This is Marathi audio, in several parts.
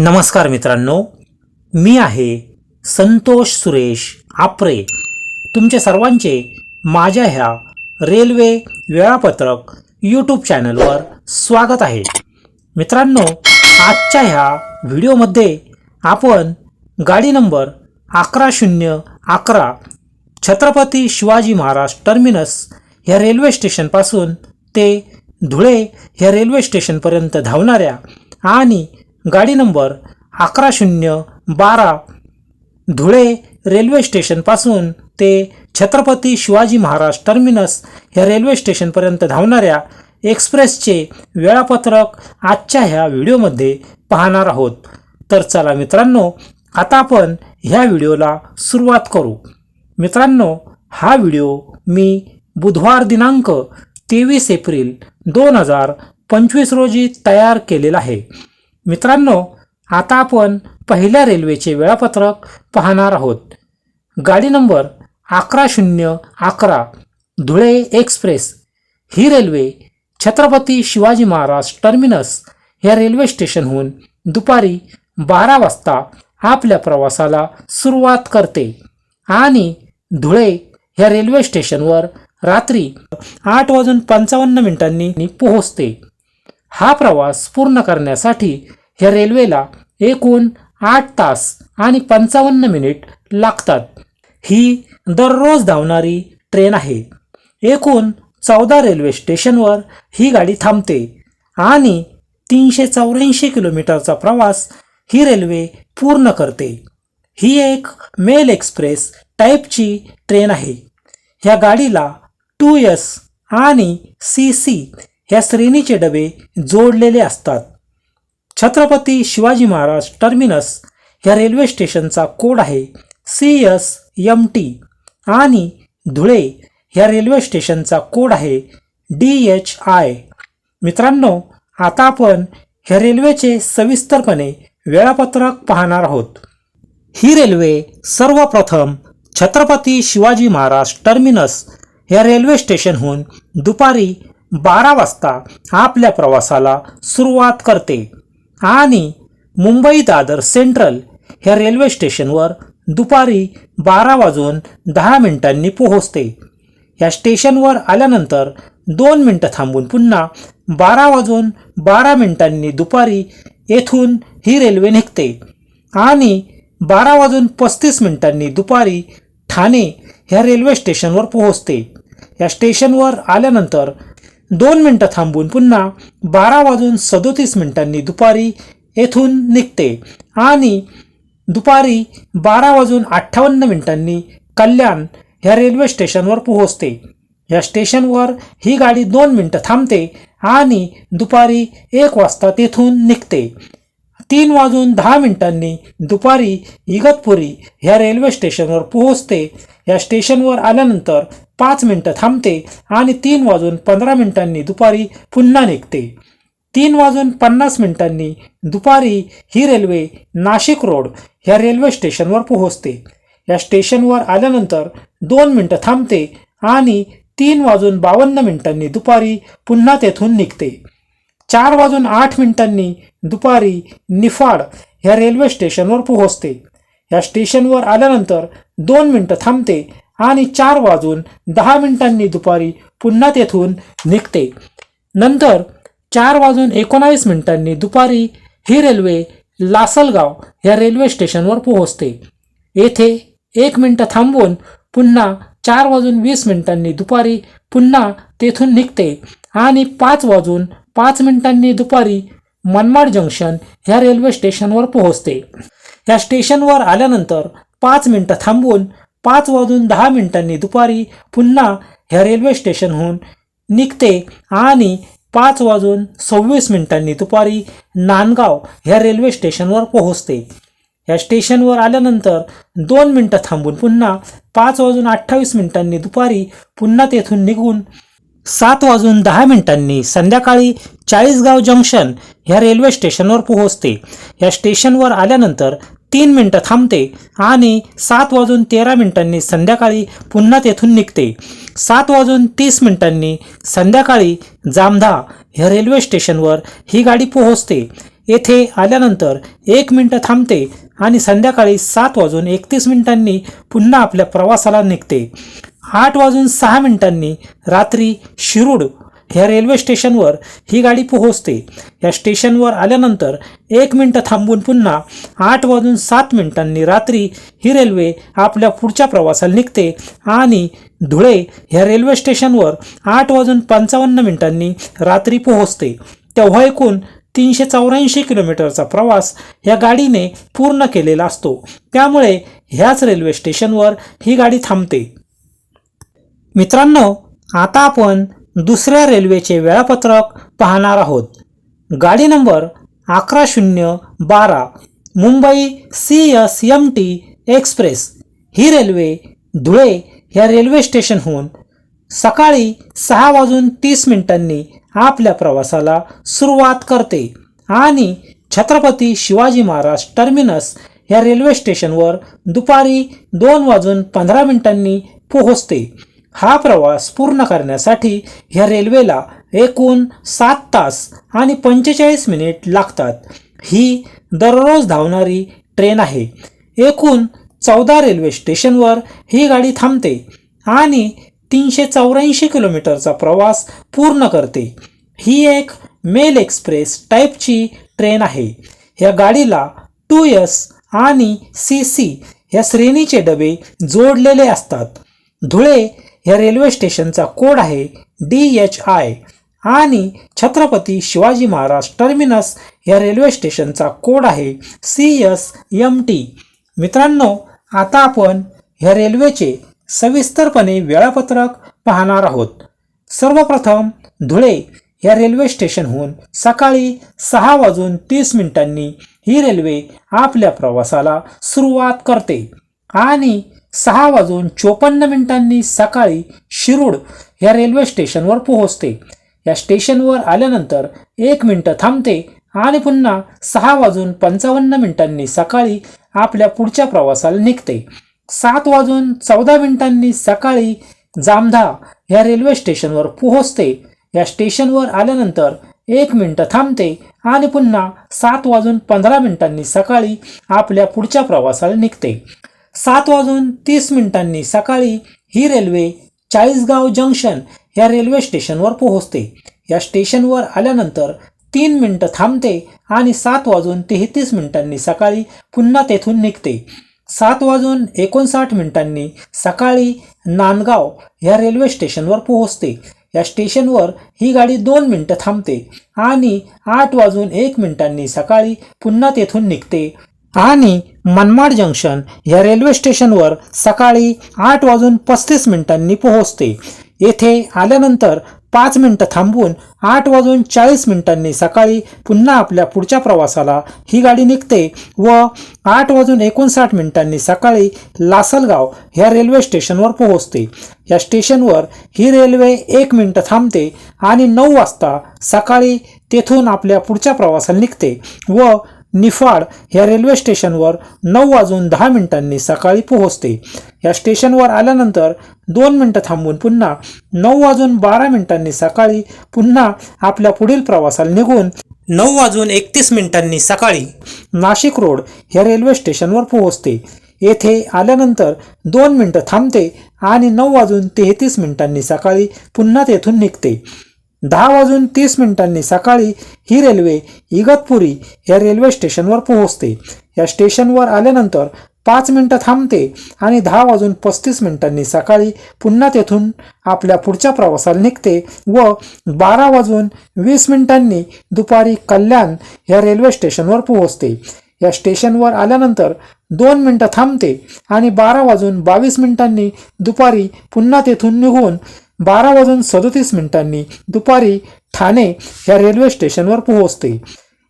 नमस्कार मित्रांनो मी आहे संतोष सुरेश आपरे. तुमचे सर्वांचे माझ्या ह्या रेल्वे वेळापत्रक यूट्यूब चॅनलवर स्वागत आहे. मित्रांनो आजच्या ह्या व्हिडिओमध्ये आपण गाडी नंबर अकरा शून्य अकरा छत्रपती शिवाजी महाराज टर्मिनस ह्या रेल्वे स्टेशनपासून ते धुळे ह्या रेल्वे स्टेशनपर्यंत धावणाऱ्या आणि गाडी नंबर अकरा शून्य बारा. धुळे रेल्वे स्टेशनपासून ते छत्रपती शिवाजी महाराज टर्मिनस ह्या रेल्वे स्टेशनपर्यंत धावणाऱ्या एक्सप्रेसचे वेळापत्रक आजच्या ह्या व्हिडिओमध्ये पाहणार आहोत. तर चला मित्रांनो आता आपण ह्या व्हिडिओला सुरुवात करू. मित्रांनो हा व्हिडिओ मी बुधवार दिनांक तेवीस एप्रिल दोन हजार पंचवीस रोजी तयार केलेला आहे. मित्रांनो आता आपण पहिल्या रेल्वेचे वेळापत्रक पाहणार आहोत. गाडी नंबर अकरा शून्य अकरा धुळे एक्सप्रेस. ही रेल्वे छत्रपती शिवाजी महाराज टर्मिनस या रेल्वे स्टेशनहून दुपारी बारा वाजता आपल्या प्रवासाला सुरुवात करते आणि धुळे ह्या रेल्वे स्टेशनवर रात्री आठ वाजून पंचावन्न मिनिटांनी पोहोचते. हा प्रवास पूर्ण करण्यासाठी ह्या रेल्वेला एकूण आठ तास आणि पंचावन्न मिनिट लागतात. ही दररोज धावणारी ट्रेन आहे. एकूण चौदा रेल्वे स्टेशनवर ही गाडी थांबते आणि तीनशे चौऱ्याऐंशी किलोमीटरचा प्रवास ही रेल्वे पूर्ण करते. ही एक मेल एक्सप्रेस टाईपची ट्रेन आहे. ह्या गाडीला टू एस आणि सी सी ह्या श्रेणीचे डबे जोडलेले असतात. छत्रपती शिवाजी महाराज टर्मिनस ह्या रेल्वे स्टेशनचा कोड आहे सी एस एम टी आणि धुळे ह्या रेल्वे स्टेशनचा कोड आहे डी एच आय. मित्रांनो आता आपण ह्या रेल्वेचे सविस्तरपणे वेळापत्रक पाहणार आहोत. ही रेल्वे सर्वप्रथम छत्रपती शिवाजी महाराज टर्मिनस या रेल्वे स्टेशनहून दुपारी बारा वाजता आपल्या प्रवासाला सुरुवात करते. आणि मुंबई दादर सेंट्रल ह्या रेल्वे स्टेशनवर दुपारी बारा वाजून दहा मिनिटांनी पोहोचते. या स्टेशनवर आल्यानंतर दोन मिनटं थांबून पुन्हा बारा वाजून बारा मिनिटांनी दुपारी येथून ही रेल्वे निघते आणि बारा वाजून पस्तीस मिनिटांनी दुपारी ठाणे ह्या रेल्वे स्टेशनवर पोहोचते. या स्टेशनवर आल्यानंतर दोन मिनटं थांबून पुन्हा बारा वाजून सदोतीस मिनिटांनी दुपारी येथून निघते आणि दुपारी बारा वाजून अठ्ठावन्न मिनिटांनी कल्याण ह्या रेल्वे स्टेशनवर पोहोचते. या स्टेशनवर ही गाडी दोन मिनटं थांबते आणि दुपारी एक वाजता तेथून निघते. तीन वाजून दहा मिनिटांनी दुपारी इगतपुरी ह्या रेल्वे स्टेशनवर पोहोचते. या स्टेशनवर आल्यानंतर पाच मिनटं थांबते आणि तीन वाजून पंधरा मिनिटांनी दुपारी पुन्हा निघते. तीन वाजून पन्नास मिनिटांनी दुपारी ही रेल्वे नाशिक रोड ह्या रेल्वे स्टेशनवर पोहोचते. या स्टेशनवर आल्यानंतर दोन मिनटं थांबते आणि तीन वाजून बावन्न मिनिटांनी दुपारी पुन्हा तेथून निघते. चार वाजून आठ मिनिटांनी दुपारी निफाड ह्या रेल्वे स्टेशनवर पोहोचते. या स्टेशनवर आल्यानंतर दोन मिनटं थांबते आणि चार वाजून दहा मिनिटांनी दुपारी पुन्हा तेथून निघते. नंतर चार वाजून एकोणावीस मिनिटांनी दुपारी ही रेल्वे लासलगाव ह्या रेल्वे स्टेशनवर पोहोचते. येथे एक मिनटं थांबवून पुन्हा चार वाजून वीस मिनिटांनी दुपारी पुन्हा तेथून निघते आणि पाच वाजून पाच मिनिटांनी दुपारी मनमाड जंक्शन ह्या रेल्वे स्टेशनवर पोहोचते. या स्टेशनवर आल्यानंतर पाच मिनटं थांबून पाच वाजून दहा मिनिटांनी दुपारी पुन्हा ह्या रेल्वे स्टेशनहून निघते आणि पाच वाजून सव्वीस मिनिटांनी दुपारी नांदगाव ह्या रेल्वे स्टेशनवर पोहोचते. या स्टेशनवर आल्यानंतर दोन मिनटं थांबून पुन्हा पाच वाजून अठ्ठावीस मिनिटांनी दुपारी पुन्हा तेथून निघून सात वाजून दहा मिनिटांनी संध्याकाळी चाळीसगाव जंक्शन ह्या रेल्वे स्टेशनवर पोहोचते. या स्टेशनवर आल्यानंतर तीन मिनटं थांबते आणि सात वाजून तेरा मिनिटांनी संध्याकाळी पुन्हा तेथून निघते. सात वाजून तीस मिनिटांनी संध्याकाळी जामधा ह्या रेल्वे स्टेशनवर ही गाडी पोहोचते. येथे आल्यानंतर एक मिनटं थांबते आणि संध्याकाळी सात वाजून एकतीस मिनिटांनी पुन्हा आपल्या प्रवासाला निघते. आठ वाजून सहा मिनिटांनी रात्री शिरूड ह्या रेल्वे स्टेशनवर ही गाडी पोहोचते. या स्टेशनवर आल्यानंतर एक मिनटं थांबून पुन्हा आठ वाजून सात मिनिटांनी रात्री ही रेल्वे आपल्या पुढच्या प्रवासाला निघते आणि धुळे ह्या रेल्वे स्टेशनवर आठ वाजून पंचावन्न मिनिटांनी रात्री पोहोचते. तेव्हा एकूण तीनशे चौऱ्याऐंशी किलोमीटरचा प्रवास या गाडीने पूर्ण केलेला असतो. त्यामुळे ह्याच रेल्वे स्टेशनवर ही गाडी थांबते. मित्रांनो आता आपण दुसऱ्या रेल्वेचे वेळापत्रक पाहणार आहोत. गाडी नंबर अकरा शून्य बारा Mumbai C S M T express. ही रेल्वे धुळे ह्या रेल्वे स्टेशनहून सकाळी सहा वाजून तीस मिनिटांनी आपल्या प्रवासाला सुरुवात करते आणि छत्रपती शिवाजी महाराज टर्मिनस ह्या रेल्वे स्टेशनवर दुपारी दोन वाजून पंधरा मिनिटांनी पोहोचते. हा प्रवास पूर्ण करण्यासाठी ह्या रेल्वेला एकूण सात तास आणि पंचेचाळीस मिनिट लागतात. ही दररोज धावणारी ट्रेन आहे. एकूण चौदा रेल्वे स्टेशनवर ही गाडी थांबते आणि तीनशे चौऱ्याऐंशी किलोमीटरचा प्रवास पूर्ण करते. ही एक मेल एक्सप्रेस टाईपची ट्रेन आहे. या गाडीला टू एस आणि सी सी या श्रेणीचे डबे जोडलेले असतात. धुळे या रेल्वे स्टेशनचा कोड आहे डी एच आय आणि छत्रपती शिवाजी महाराज टर्मिनस या रेल्वे स्टेशनचा कोड आहे सी एस एम टी. मित्रांनो आता आपण ह्या रेल्वेचे सविस्तरपणे वेळापत्रक पाहणार आहोत. सर्वप्रथम धुळे या रेल्वे स्टेशनहून सकाळी सहा वाजून तीस मिनिटांनी ही रेल्वे आपल्या प्रवासाला सुरुवात करते. आणि सहा वाजून चोपन्न मिनिटांनी सकाळी शिरूड या रेल्वे स्टेशनवर पोहोचते. या स्टेशनवर आल्यानंतर एक मिनटं थांबते आणि पुन्हा सहा वाजून पंचावन्न मिनिटांनी सकाळी आपल्या पुढच्या प्रवासाला निघते. सात वाजून चौदा मिनिटांनी सकाळी जामधा या रेल्वे स्टेशनवर पोहोचते. या स्टेशनवर आल्यानंतर एक मिनटं थांबते आणि पुन्हा सात वाजून पंधरा मिनिटांनी सकाळी आपल्या पुढच्या प्रवासाला निघते. सात वाजून तीस मिनिटांनी सकाळी ही रेल्वे चाळीसगाव जंक्शन या रेल्वे स्टेशनवर पोहोचते. या स्टेशनवर आल्यानंतर तीन मिनटं थांबते आणि सात वाजून तेहतीस मिनिटांनी सकाळी पुन्हा तेथून निघते. सात वाजून एकोणसाठ मिनिटांनी सकाळी नांदगाव ह्या रेल्वे स्टेशनवर पोहोचते. या स्टेशनवर ही गाडी दोन मिनटं थांबते आणि आठ वाजून एक मिनिटांनी सकाळी पुन्हा तेथून निघते. आणि मनमाड जंक्शन या रेल्वे स्टेशनवर सकाळी आठ वाजून पस्तीस मिनिटांनी पोहोचते. येथे आल्यानंतर पाच मिनटं थांबून आठ वाजून चाळीस मिनिटांनी सकाळी पुन्हा आपल्या पुढच्या प्रवासाला ही गाडी निघते व आठ वाजून एकोणसाठ मिनिटांनी सकाळी लासलगाव ह्या रेल्वे स्टेशनवर पोहोचते. या स्टेशनवर ही रेल्वे एक मिनटं थांबते आणि नऊ वाजता सकाळी तेथून आपल्या पुढच्या प्रवासाला निघते व निफाड ह्या रेल्वे स्टेशनवर नऊ वाजून दहा मिनिटांनी सकाळी पोहोचते. या स्टेशनवर आल्यानंतर दोन मिनटं थांबून पुन्हा नऊ वाजून बारा मिनिटांनी सकाळी पुन्हा आपल्या पुढील प्रवासाला निघून नऊ वाजून एकतीस मिनिटांनी सकाळी नाशिक रोड ह्या रेल्वे स्टेशनवर पोहोचते. येथे आल्यानंतर दोन मिनटं थांबते आणि नऊ वाजून तेहतीस मिनिटांनी सकाळी पुन्हा तेथून निघते. दहा वाजून तीस मिनिटांनी सकाळी ही रेल्वे इगतपुरी या रेल्वे स्टेशनवर पोहोचते. या स्टेशनवर आल्यानंतर पाच मिनटं थांबते आणि दहा वाजून पस्तीस मिनिटांनी सकाळी पुन्हा तेथून आपल्या पुढच्या प्रवासाला निघते व बारा वाजून वीस मिनिटांनी दुपारी कल्याण या रेल्वे स्टेशनवर पोहोचते. या स्टेशनवर आल्यानंतर दोन मिनटं थांबते आणि बारा वाजून बावीस मिनिटांनी दुपारी पुन्हा तेथून निघून बारा वाजून सदोतीस मिनिटांनी दुपारी ठाणे या रेल्वे स्टेशनवर पोहोचते.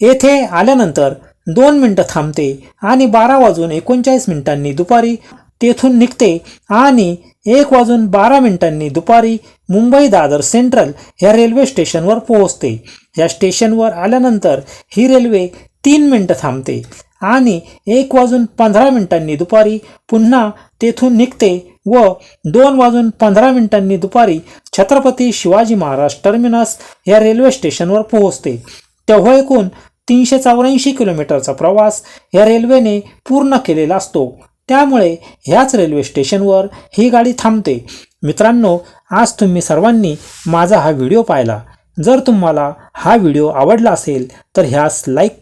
येथे आल्यानंतर दोन मिनटं थांबते आणि बारा वाजून एकोणचाळीस मिनिटांनी दुपारी तेथून निघते आणि एक वाजून बारा मिनिटांनी दुपारी मुंबई दादर सेंट्रल ह्या रेल्वे स्टेशनवर पोहोचते. या स्टेशनवर आल्यानंतर ही रेल्वे तीन मिनटं थांबते. आणि एक वाजून पंधरा मिनिटांनी दुपारी पुन्हा तेथून निघते व दोन वाजून पंधरा मिनिटांनी दुपारी छत्रपती शिवाजी महाराज टर्मिनस या रेल्वे स्टेशनवर पोहोचते. तेव्हा एकूण तीनशे चौऱ्याऐंशी किलोमीटरचा प्रवास या रेल्वेने पूर्ण केलेला असतो. त्यामुळे ह्याच रेल्वे स्टेशनवर ही गाडी थांबते. मित्रांनो आज तुम्ही सर्वांनी माझा हा व्हिडिओ पाहिला. जर तुम्हाला हा व्हिडिओ आवडला असेल तर ह्यास लाईक